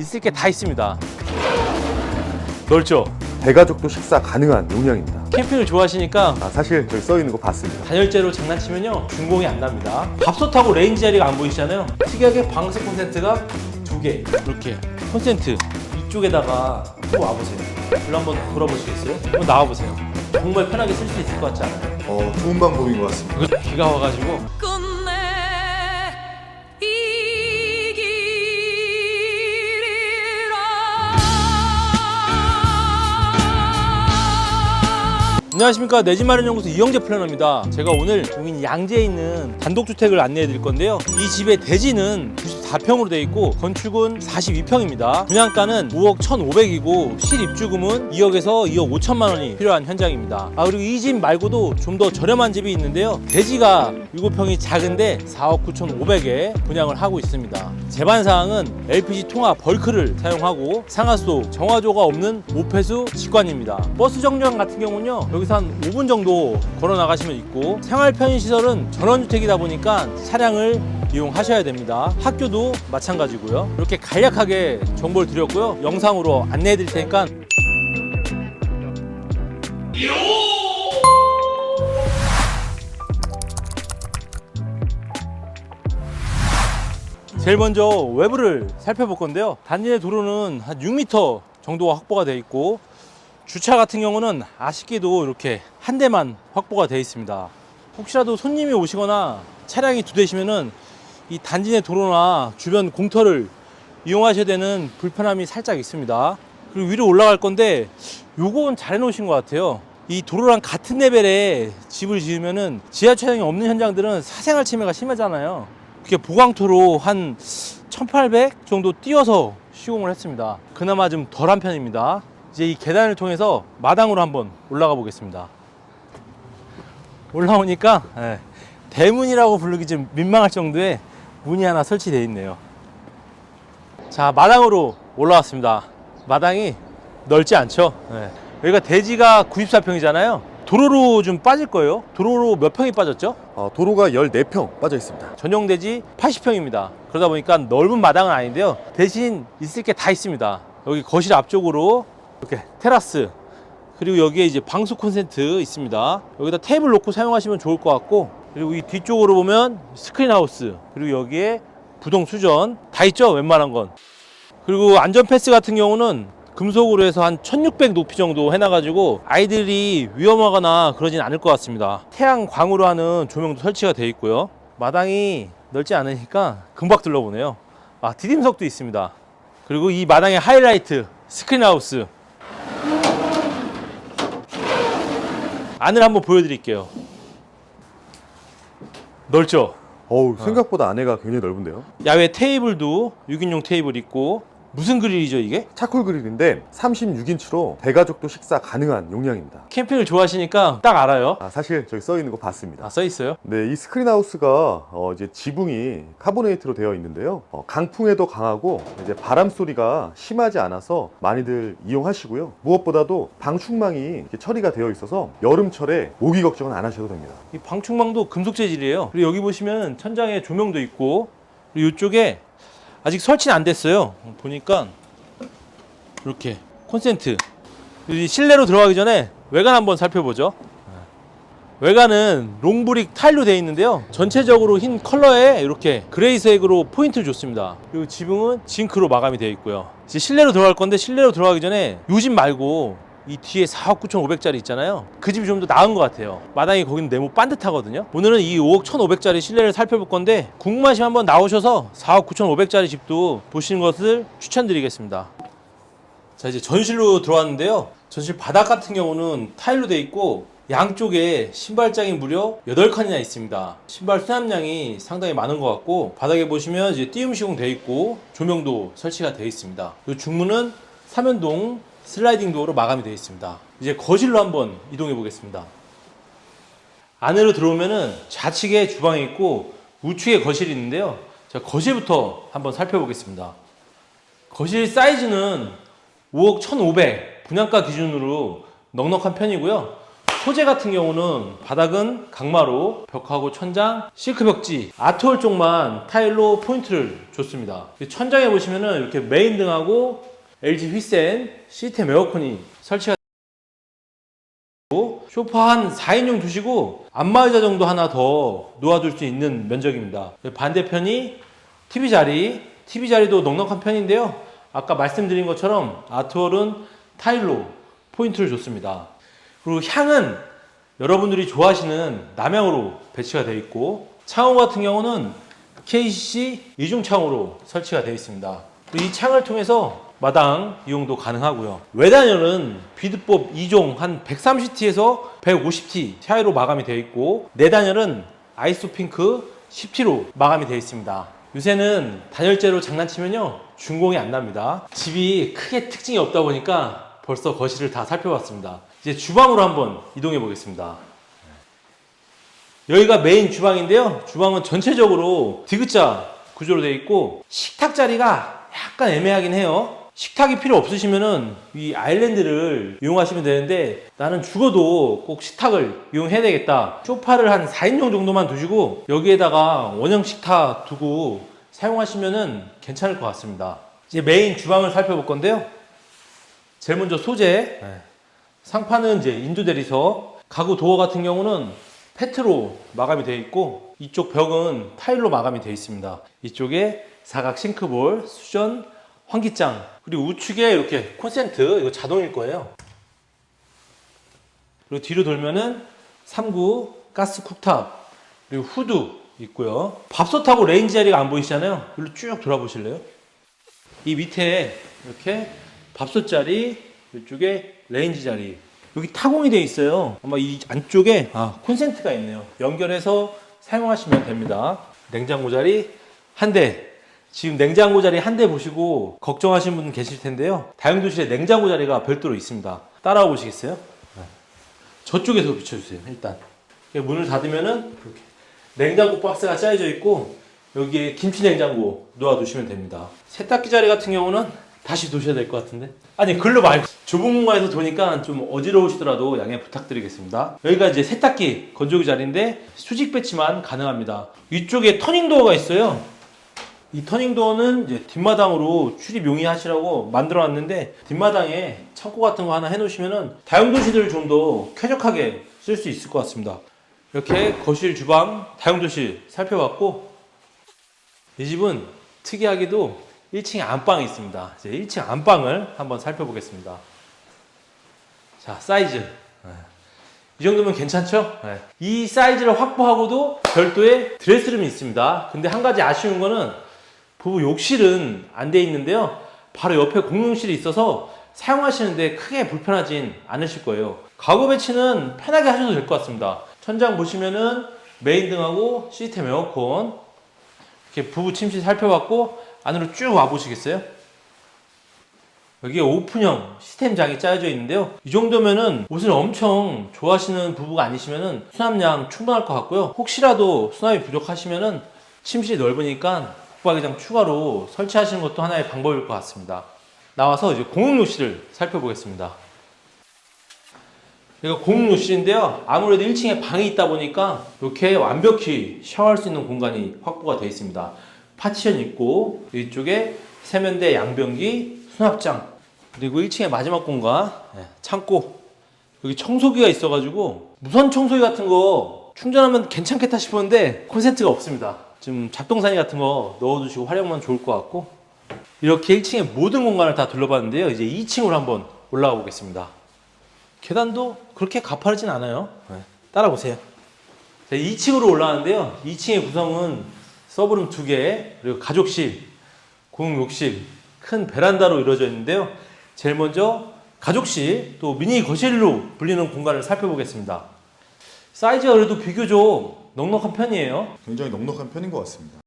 있을 게 다 있습니다. 넓죠? 대가족도 식사 가능한 용량입니다. 캠핑을 좋아하시니까 아, 사실 저기 써 있는 거 봤습니다. 단열재로 장난치면요 중공이 안 납니다. 밥솥하고 레인지 자리가 안 보이시잖아요. 특이하게 방수 콘센트가 두 개 이렇게 콘센트 이쪽에다가 또 와보세요. 불로 한번 돌아보시겠어요? 한번 나와보세요. 정말 편하게 쓸 수 있을 것 같지 않아요? 어, 좋은 방법인 것 같습니다. 비가 와가지고 안녕하십니까 내 집 마련 연구소 이영재 플래너입니다. 제가 오늘 여기 양재에 있는 단독주택을 안내해 드릴 건데요. 이 집의 대지는 94평으로 되어 있고 건축은 42평입니다. 분양가는 5억 1,500이고 실입주금은 2억에서 2억 5천만 원이 필요한 현장입니다. 아 그리고 이 집 말고도 좀 더 저렴한 집이 있는데요. 대지가 7평이 작은데 4억 9,500에 분양을 하고 있습니다. 제반 사항은 LPG 통화 벌크를 사용하고 상하수 정화조가 없는 오폐수 직관입니다. 버스 정류장 같은 경우는요 여기서 한 5분 정도 걸어 나가시면 있고 생활 편의 시설은 전원주택이다 보니까 차량을 이용하셔야 됩니다. 학교도 마찬가지고요. 이렇게 간략하게 정보를 드렸고요. 영상으로 안내해 드릴 테니까 제일 먼저 외부를 살펴볼 건데요. 단지 내 도로는 한 6m 정도가 확보가 되어 있고 주차 같은 경우는 아쉽게도 이렇게 한 대만 확보가 되어 있습니다. 혹시라도 손님이 오시거나 차량이 두 대시면은 이 단지 내 도로나 주변 공터를 이용하셔야 되는 불편함이 살짝 있습니다. 그리고 위로 올라갈 건데 요건 잘 해놓으신 것 같아요. 이 도로랑 같은 레벨에 집을 지으면은 지하철이 없는 현장들은 사생활 침해가 심하잖아요. 그게 보강토로 한 1800 정도 띄워서 시공을 했습니다. 그나마 좀 덜한 편입니다. 이제 이 계단을 통해서 마당으로 한번 올라가 보겠습니다. 올라오니까 예, 대문이라고 부르기 좀 민망할 정도의 문이 하나 설치되어 있네요. 자 마당으로 올라왔습니다. 마당이 넓지 않죠? 예. 여기가 대지가 94평이잖아요. 도로로 좀 빠질 거예요. 도로로 몇 평이 빠졌죠? 어, 도로가 14평 빠져 있습니다. 전용 대지 80평입니다. 그러다 보니까 넓은 마당은 아닌데요. 대신 있을 게 다 있습니다. 여기 거실 앞쪽으로 이렇게 테라스 그리고 여기에 이제 방수 콘센트 있습니다. 여기다 테이블 놓고 사용하시면 좋을 것 같고 그리고 이 뒤쪽으로 보면 스크린 하우스 그리고 여기에 부동 수전 다 있죠 웬만한 건 그리고 안전 패스 같은 경우는 금속으로 해서 한 1600 높이 정도 해놔가지고 아이들이 위험하거나 그러진 않을 것 같습니다. 태양광으로 하는 조명도 설치가 되어 있고요. 마당이 넓지 않으니까 금박 둘러보네요. 아, 디딤석도 있습니다. 그리고 이 마당의 하이라이트 스크린하우스 안을 한번 보여드릴게요. 넓죠? 어우, 생각보다 안에가 굉장히 넓은데요. 야외 테이블도 6인용 테이블 있고 무슨 그릴이죠 이게? 차콜 그릴인데 36인치로 대가족도 식사 가능한 용량입니다. 캠핑을 좋아하시니까 딱 알아요. 아, 사실 저기 써 있는 거 봤습니다. 아, 써 있어요. 네, 이 스크린 하우스가 어, 이제 지붕이 카보네이트로 되어 있는데요. 어, 강풍에도 강하고 이제 바람 소리가 심하지 않아서 많이들 이용하시고요. 무엇보다도 방충망이 이렇게 처리가 되어 있어서 여름철에 모기 걱정은 안 하셔도 됩니다. 이 방충망도 금속 재질이에요. 그리고 여기 보시면 천장에 조명도 있고 그리고 이쪽에 아직 설치는 안 됐어요. 보니까 이렇게 콘센트. 실내로 들어가기 전에 외관 한번 살펴보죠. 외관은 롱브릭 타일로 되어 있는데요. 전체적으로 흰 컬러에 이렇게 그레이색으로 포인트를 줬습니다. 그리고 지붕은 징크로 마감이 되어 있고요. 이제 실내로 들어갈 건데 실내로 들어가기 전에 요집 말고 이 뒤에 4억 9,500짜리 있잖아요. 그 집이 좀 더 나은 것 같아요. 마당이 거기는 네모 반듯하거든요. 오늘은 이 5억 1,500짜리 실내를 살펴볼 건데 궁금하시면 한번 나오셔서 4억 9,500짜리 집도 보시는 것을 추천드리겠습니다. 자 이제 전실로 들어왔는데요. 전실 바닥 같은 경우는 타일로 돼 있고 양쪽에 신발장이 무려 8칸이나 있습니다. 신발 수납량이 상당히 많은 것 같고 바닥에 보시면 이제 띄움 시공 돼 있고 조명도 설치가 되어 있습니다. 이 중문은 삼연동 슬라이딩 도어로 마감이 되어 있습니다. 이제 거실로 한번 이동해 보겠습니다. 안으로 들어오면은 좌측에 주방이 있고 우측에 거실이 있는데요. 자, 거실부터 한번 살펴보겠습니다. 거실 사이즈는 5억 1,500 분양가 기준으로 넉넉한 편이고요. 소재 같은 경우는 바닥은 강마로, 벽하고 천장, 실크 벽지, 아트월 쪽만 타일로 포인트를 줬습니다. 천장에 보시면은 이렇게 메인 등하고 LG 휘센 시스템 에어컨이 설치가 되고 소파 한 4인용 두시고 안마의자 정도 하나 더 놓아둘 수 있는 면적입니다. 반대편이 TV 자리, TV 자리도 넉넉한 편인데요. 아까 말씀드린 것처럼 아트월은 타일로 포인트를 줬습니다. 그리고 향은 여러분들이 좋아하시는 남향으로 배치가 되어 있고 창호 같은 경우는 KCC 이중 창호로 설치가 되어 있습니다. 이 창을 통해서 마당 이용도 가능하고요. 외단열은 비드법 2종 한 130T에서 150T 사이로 마감이 되어 있고 내단열은 아이소핑크 10T로 마감이 되어 있습니다. 요새는 단열재로 장난치면요 준공이 안 납니다. 집이 크게 특징이 없다 보니까 벌써 거실을 다 살펴봤습니다. 이제 주방으로 한번 이동해 보겠습니다. 여기가 메인 주방인데요. 주방은 전체적으로 디귿자 구조로 되어 있고 식탁 자리가 약간 애매하긴 해요. 식탁이 필요 없으시면은 이 아일랜드를 이용하시면 되는데 나는 죽어도 꼭 식탁을 이용해야 되겠다. 소파를 한 4인용 정도만 두시고 여기에다가 원형 식탁 두고 사용하시면은 괜찮을 것 같습니다. 이제 메인 주방을 살펴볼 건데요. 제일 먼저 소재. 네. 상판은 이제 인조 대리석. 가구 도어 같은 경우는 페트로 마감이 되어 있고 이쪽 벽은 타일로 마감이 되어 있습니다. 이쪽에 사각 싱크볼, 수전, 환기장 그리고 우측에 이렇게 콘센트 이거 자동일 거예요. 그리고 뒤로 돌면은 3구 가스 쿡탑 그리고 후드 있고요. 밥솥하고 레인지 자리가 안 보이시잖아요. 여기로 쭉 돌아보실래요? 이 밑에 이렇게 밥솥 자리 이쪽에 레인지 자리 여기 타공이 되어 있어요. 아마 이 안쪽에 아, 콘센트가 있네요. 연결해서 사용하시면 됩니다. 냉장고 자리 한 대. 지금 냉장고 자리 한 대 보시고 걱정하시는 분 계실 텐데요. 다용도실에 냉장고 자리가 별도로 있습니다. 따라와 보시겠어요? 네. 저쪽에서 비춰주세요. 일단 문을 닫으면은 이렇게 냉장고 박스가 짜여져 있고 여기에 김치 냉장고 놓아두시면 됩니다. 세탁기 자리 같은 경우는 다시 두셔야 될 것 같은데 아니 글로 말고 좁은 공간에서 도니까 좀 어지러우시더라도 양해 부탁드리겠습니다. 여기가 이제 세탁기 건조기 자리인데 수직 배치만 가능합니다. 이쪽에 터닝 도어가 있어요. 이 터닝 도어는 이제 뒷마당으로 출입 용이하시라고 만들어 놨는데 뒷마당에 창고 같은 거 하나 해 놓으시면은 다용도실을 좀 더 쾌적하게 쓸 수 있을 것 같습니다. 이렇게 거실, 주방, 다용도실 살펴봤고 이 집은 특이하게도 1층에 안방이 있습니다. 이제 1층 안방을 한번 살펴보겠습니다. 자, 사이즈. 네. 이 정도면 괜찮죠? 네. 이 사이즈를 확보하고도 별도의 드레스룸이 있습니다. 근데 한 가지 아쉬운 거는 부부 욕실은 안 돼 있는데요. 바로 옆에 공용실이 있어서 사용하시는데 크게 불편하진 않으실 거예요. 가구 배치는 편하게 하셔도 될 것 같습니다. 천장 보시면은 메인 등하고 시스템 에어컨 이렇게 부부 침실 살펴봤고 안으로 쭉 와보시겠어요? 여기에 오픈형 시스템장이 짜여져 있는데요. 이 정도면은 옷을 엄청 좋아하시는 부부가 아니시면은 수납량 충분할 것 같고요. 혹시라도 수납이 부족하시면은 침실이 넓으니까 붙박이장 추가로 설치하시는 것도 하나의 방법일 것 같습니다. 나와서 이제 공용욕실을 살펴보겠습니다. 이거 공용욕실인데요. 아무래도 1층에 방이 있다 보니까 이렇게 완벽히 샤워할 수 있는 공간이 확보가 되어 있습니다. 파티션 있고 이쪽에 세면대, 양변기, 수납장 그리고 1층의 마지막 공간 네, 창고 여기 청소기가 있어가지고 무선 청소기 같은 거 충전하면 괜찮겠다 싶었는데 콘센트가 없습니다. 지금 잡동사니 같은 거 넣어두시고 활용만 좋을 것 같고 이렇게 1층의 모든 공간을 다 둘러봤는데요. 이제 2층으로 한번 올라가 보겠습니다. 계단도 그렇게 가파르진 않아요. 네, 따라보세요. 자, 2층으로 올라가는데요. 2층의 구성은 서브룸 2개, 그리고 가족실, 공용욕실, 큰 베란다로 이루어져 있는데요. 제일 먼저 가족실, 또 미니 거실로 불리는 공간을 살펴보겠습니다. 사이즈가 그래도 비교적 넉넉한 편이에요. 굉장히 넉넉한 편인 것 같습니다.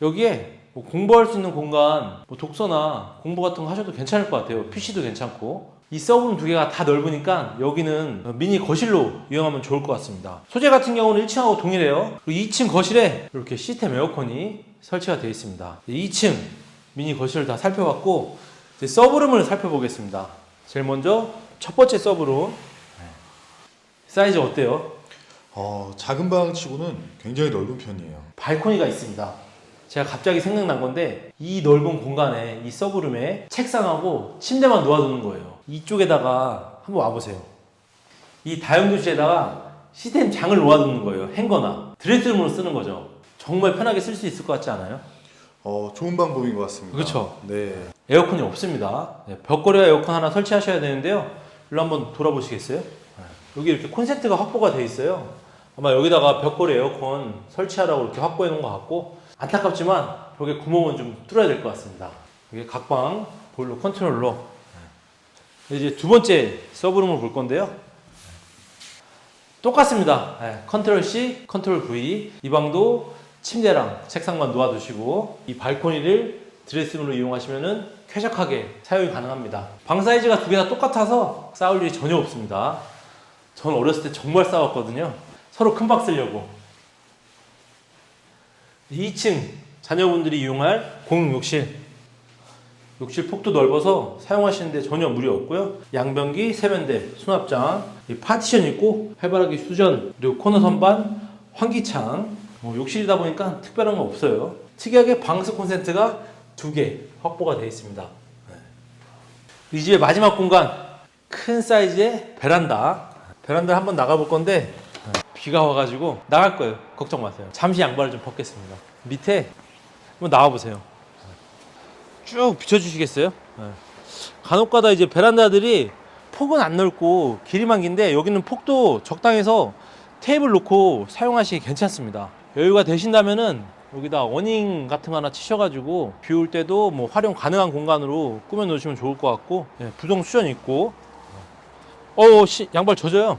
여기에 뭐 공부할 수 있는 공간, 뭐 독서나 공부 같은 거 하셔도 괜찮을 것 같아요. PC도 괜찮고. 이 서브룸 두 개가 다 넓으니까 여기는 미니 거실로 이용하면 좋을 것 같습니다. 소재 같은 경우는 1층하고 동일해요. 그리고 2층 거실에 이렇게 시스템 에어컨이 설치가 되어 있습니다. 2층 미니 거실을 다 살펴봤고 이제 서브룸을 살펴보겠습니다. 제일 먼저 첫 번째 서브룸 사이즈 어때요? 어, 작은 방 치고는 굉장히 넓은 편이에요. 발코니가 있습니다. 제가 갑자기 생각난 건데 이 넓은 공간에 이 서브룸에 책상하고 침대만 놓아두는 거예요. 이쪽에다가 한번 와보세요. 이 다용도실에다가 시스템 장을 놓아두는 거예요. 행거나 드레스룸으로 쓰는 거죠. 정말 편하게 쓸 수 있을 것 같지 않아요? 어, 좋은 방법인 것 같습니다. 그쵸. 네. 에어컨이 없습니다. 네, 벽걸이와 에어컨 하나 설치하셔야 되는데요. 일로 한번 돌아보시겠어요? 네, 여기 이렇게 콘센트가 확보가 돼 있어요. 아마 여기다가 벽걸이 에어컨 설치하라고 이렇게 확보해 놓은 것 같고 안타깝지만 벽에 구멍은 좀 뚫어야 될 것 같습니다. 이게 각방 보일러 컨트롤러. 네. 이제 두 번째 서브룸을 볼 건데요. 똑같습니다. 네, 컨트롤 C, 컨트롤 V. 이 방도 침대랑 책상만 놓아두시고 이 발코니를 드레스룸으로 이용하시면은 쾌적하게 사용이 가능합니다. 방 사이즈가 두 개 다 똑같아서 싸울 일이 전혀 없습니다. 전 어렸을 때 정말 싸웠거든요. 서로 큰 방 쓰려고. 2층 자녀분들이 이용할 공용 욕실. 욕실 폭도 넓어서 사용하시는데 전혀 무리 없고요. 양변기, 세면대, 수납장, 이 파티션 있고 해바라기 수전, 그리고 코너 선반, 환기창. 뭐 욕실이다 보니까 특별한 건 없어요. 특이하게 방수 콘센트가 두 개 확보가 되어 있습니다. 네. 이 집의 마지막 공간 큰 사이즈의 베란다. 베란다를 한번 나가볼 건데 비가 와가지고 나갈 거예요. 걱정 마세요. 잠시 양말을 좀 벗겠습니다. 밑에 한번 나와보세요. 쭉 비춰주시겠어요? 네. 간혹가다 이제 베란다들이 폭은 안 넓고 길이만 긴데 여기는 폭도 적당해서 테이블 놓고 사용하시기 괜찮습니다. 여유가 되신다면은 여기다 어닝 같은 거 하나 치셔가지고 비 올 때도 뭐 활용 가능한 공간으로 꾸며 놓으시면 좋을 것 같고 예, 부동 수전 있고 어 시, 양발 젖어요.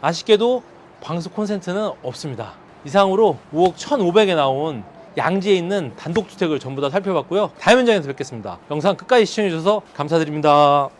아쉽게도 방수 콘센트는 없습니다. 이상으로 5억 1,500에 나온 양지에 있는 단독주택을 전부 다 살펴봤고요. 다음 현장에서 뵙겠습니다. 영상 끝까지 시청해주셔서 감사드립니다.